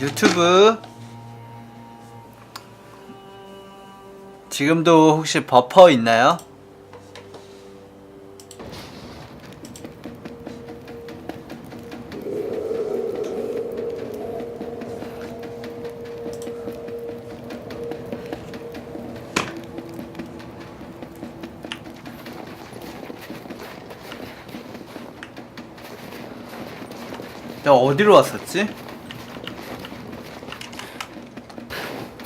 유튜브 지금도 혹시 버퍼 있나요? 어디로 왔었지? 예,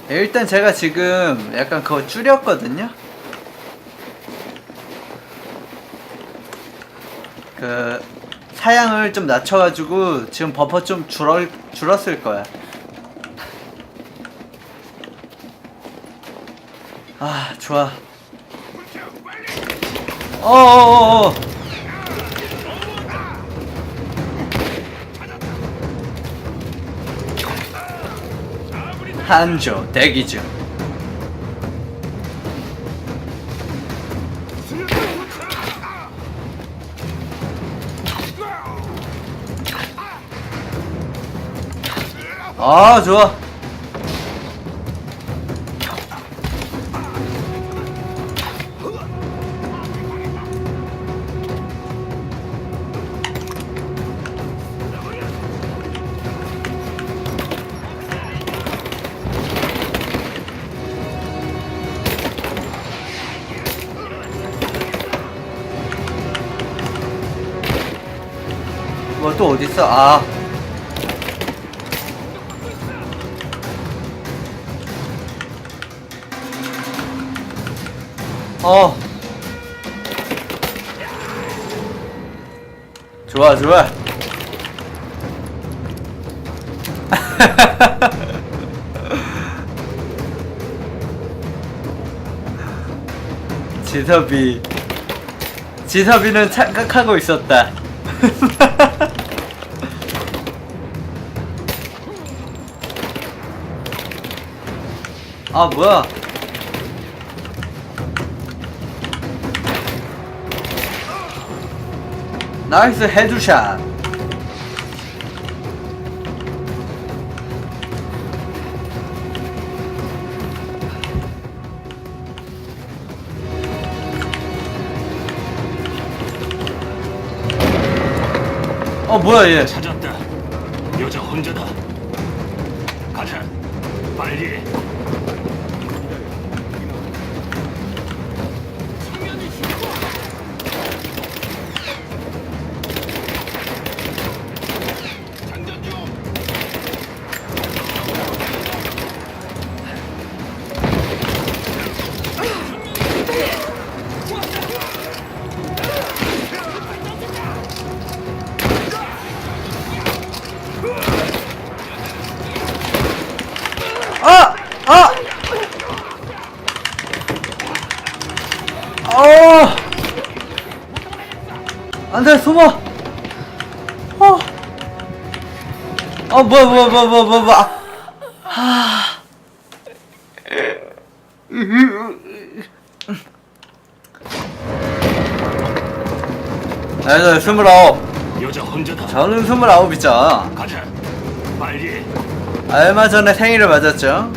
일단 제가 지금 약간 그거 줄였거든요. 그 사양을 좀 낮춰가지고 지금 버퍼 좀 줄어 줄었을 거야. 아 좋아. 어어어어. 한조 대기 중. 아 좋아. 어디 있어? 아. 어. 좋아, 좋아. 지섭이 지섭이는 착각하고 있었다. 아 뭐야? 나이스 헤드샷. 어 뭐야 얘? 찾았다. 여자 혼자다. 안 돼, 숨어! 어! 어, 뭐야, 뭐야, 뭐야, 뭐야, 뭐야, 뭐야. 아. 아, 저 스물아홉. 여자 혼자다. 저는 스물아홉이죠. 가자. 빨리. 얼마 전에 생일을 맞았죠.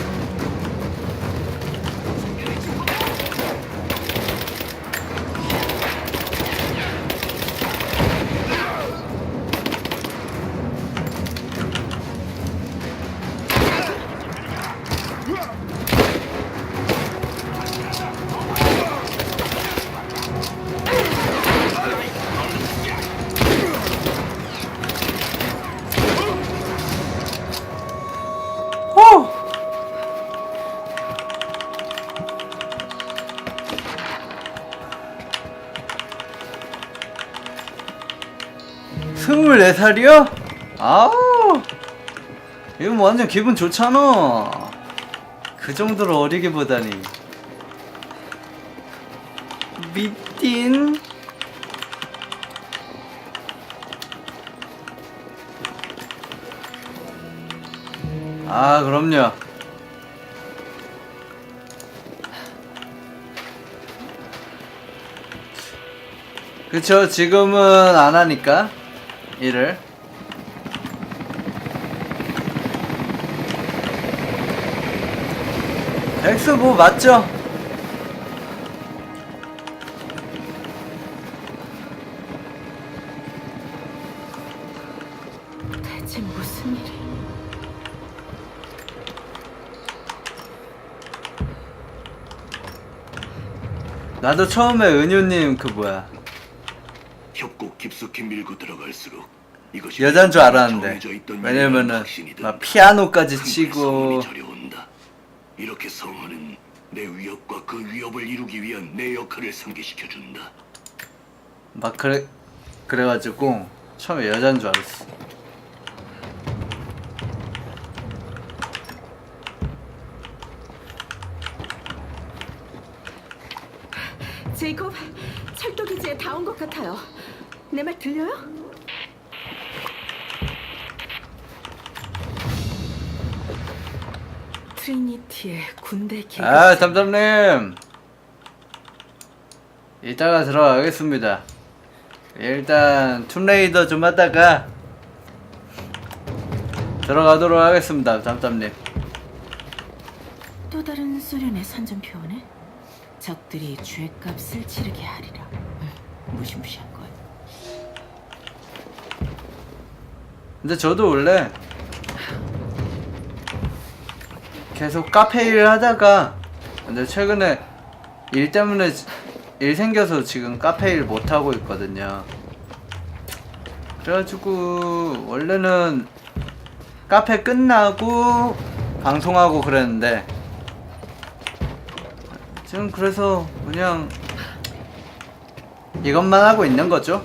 살이요? 아우 이거 뭐 완전 기분 좋잖아. 그 정도로 어리게 보다니. 미딘 아 그럼요. 그쵸 지금은 안 하니까 1을 엑스보 맞죠? 나도 처음에 은유님 그 뭐야? 협곡 깊숙이 밀고 들어갈수록 이것이 여잔 줄 알았는데 정해져 있던 왜냐면은 확신이. 막 피아노까지 치고 저려온다. 이렇게 성원은 내 위협과 그 위협을 이루기 위한 내 역할을 상기시켜 준다. 막 그래 그래가지고 처음에 여잔 줄 알았어. 제이콥, 철도 기지에 다 온 것 같아요. 내 말 들려요? 트리니티의 군대 계급. 아 담담님 이따가 들어가겠습니다. 일단 툼레이더 좀 하다가 들어가도록 하겠습니다, 담담님. 또 다른 소련의 산전표네. 적들이 죄값을 치르게 하리라. 음, 무시무시한 근데 저도 원래 계속 카페 일을 하다가 근데 최근에 일 때문에 지- 일 생겨서 지금 카페 일 못 하고 있거든요. 그래가지고 원래는 카페 끝나고 방송하고 그랬는데 지금 그래서 그냥 이것만 하고 있는 거죠.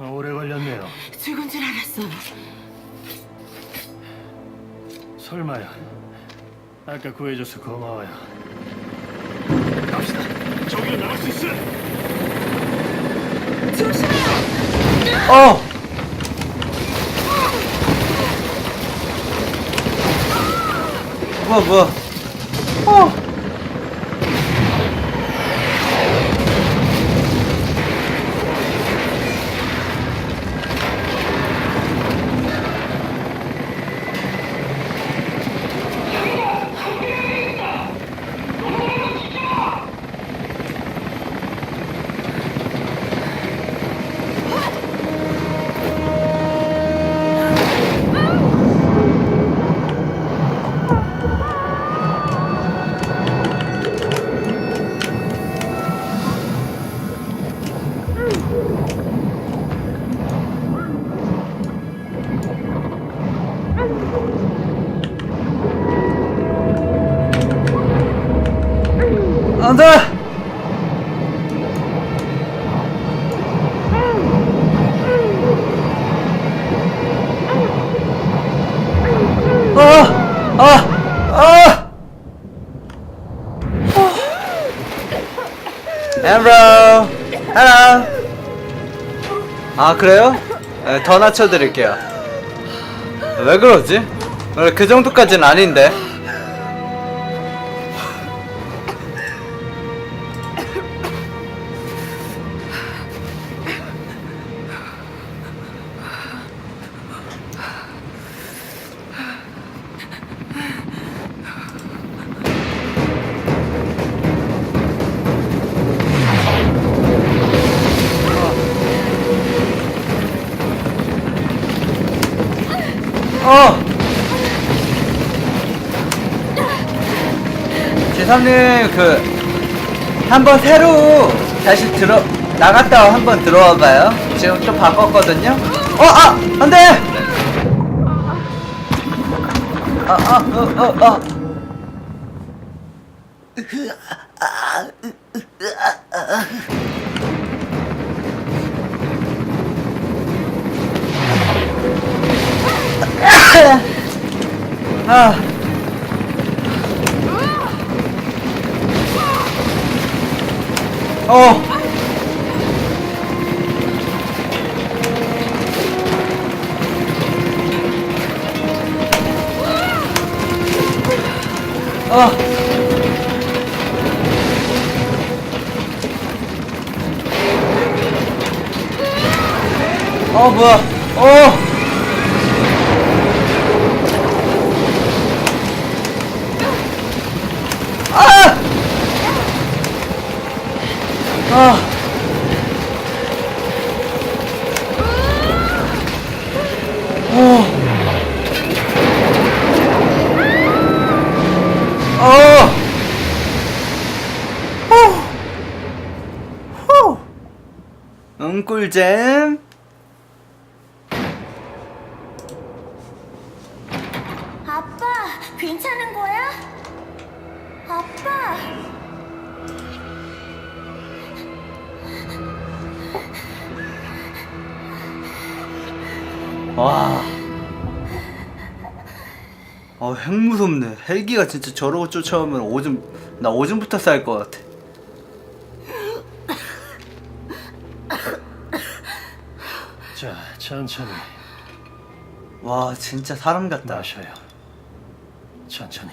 오래 걸렸네요. 죽은 줄 알았어요. 설마야. 아까 구해줘서 고마워요. 갑시다. 저기로 나갈 수 있어. 조심해요! 어! 뭐야 뭐야 엠브로! 헬로! 아 그래요? 네, 더 낮춰드릴게요 왜 그러지? 그 정도까지는 아닌데 어! 제삼님 그 한번 새로 다시 들어 나갔다 한번 들어와 봐요. 지금 또 바꿨거든요. 어, 아, 안 돼. 아, 아, 어, 어, 어. 아. 어. 어. 어 뭐야 어 아! 아! 어! 후! 후! 응, 꿀잼. 아빠, 괜찮은 거야? 아빠, 와. 어, 핵 무섭네. 헬기가 진짜 저러고 쫓아오면 오줌, 나 오줌부터 쌀 것 같아. 자, 천천히 와, 진짜 사람 같다. 마셔요. 천천히.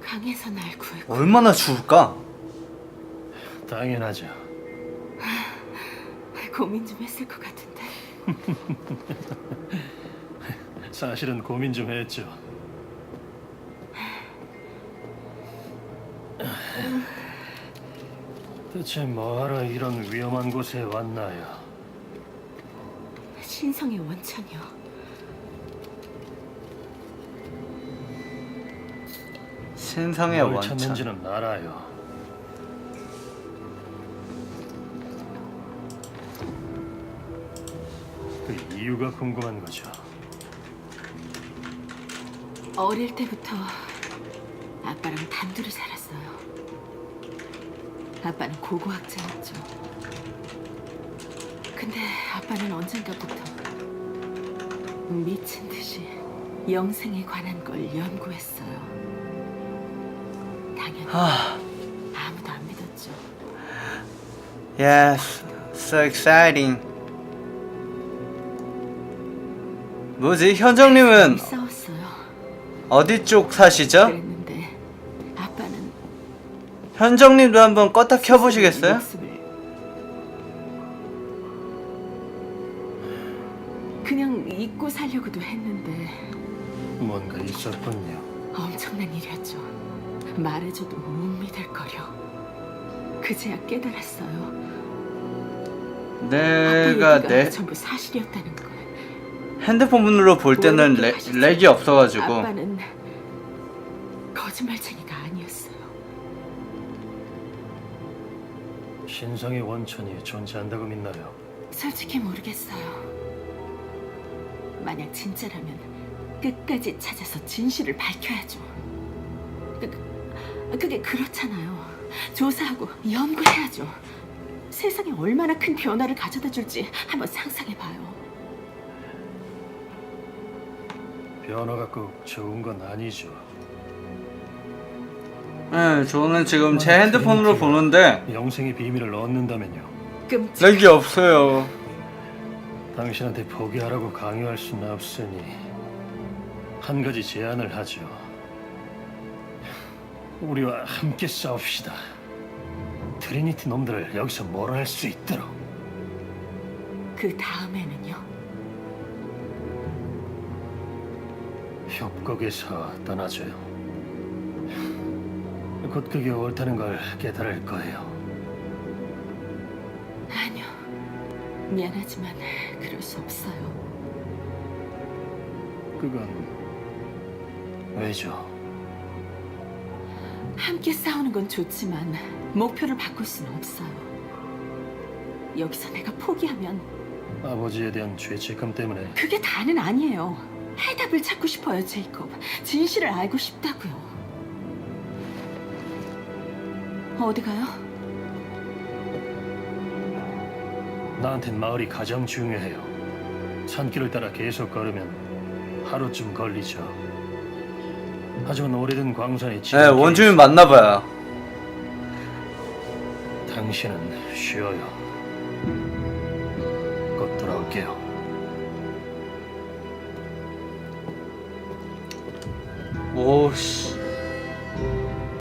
강에서 날 구했고 얼마나 추울까? 당연하죠. 고민 좀 했을 것 같은데. 사실은 고민 좀 했죠. 대체 뭐하러 이런 위험한 곳에 왔나요? 신성의 원천이요. 신성의 뭘 원천. 찾는지는 알아요. 그 이유가 궁금한 거죠. 어릴 때부터 아빠랑 단둘이 살았어요. 아빠는 고고학자였죠. 근데 아빠는 언젠가부터 미친 듯이 영생에 관한 걸 연구했어요. 당연히 아, 아무도 안 믿었죠. yes, so exciting. 뭐지? 현정님은 싸웠어요. 어디 쪽 사시죠? 현정님도 한번 껐다 켜보시겠어요? 그냥 잊고 살려고도 했는데 뭔가 있었군요. 엄청난 일이었죠. 말해줘도 못 믿을 거려. 그제야 깨달았어요. 내가 아빠 내 얘기가 전부 사실이었다는 걸. 핸드폰으로 볼 때는 레, 렉이 없어가지고 아빠는 거짓말쟁이 신성의 원천이 존재한다고 믿나요? 솔직히 모르겠어요. 만약 진짜라면 끝까지 찾아서 진실을 밝혀야죠. 그, 그- 그게 그렇잖아요. 조사하고 연구해야죠. 세상에 얼마나 큰 변화를 가져다 줄지 한번 상상해봐요. 변화가 꼭 좋은 건 아니죠. 네, 저는 지금 제 핸드폰으로 보는데 영생의 비밀을 얻는다면요. 끔찍. 렉이 없어요 당신한테 포기하라고 강요할 수는 없으니 한 가지 제안을 하죠. 우리와 함께 싸웁시다. 트리니티 놈들을 여기서 몰아낼 수 있도록. 그 다음에는요. 협곡에서 떠나줘요. 곧 그게 옳다는 걸 깨달을 거예요. 아니요. 미안하지만 그럴 수 없어요. 그건 왜죠? 함께 싸우는 건 좋지만 목표를 바꿀 수는 없어요. 여기서 내가 포기하면 아버지에 대한 죄책감 때문에 그게 다는 아니에요. 해답을 찾고 싶어요, 제이콥. 진실을 알고 싶다고요. 어디 가요? 나한텐 마을이 가장 중요해요. 산길을 따라 계속 걸으면 하루쯤 걸리죠. 하지만 오래된 광산이 네 지금 원주민 맞나봐요 당신은 쉬어요. 곧 돌아올게요. 오씨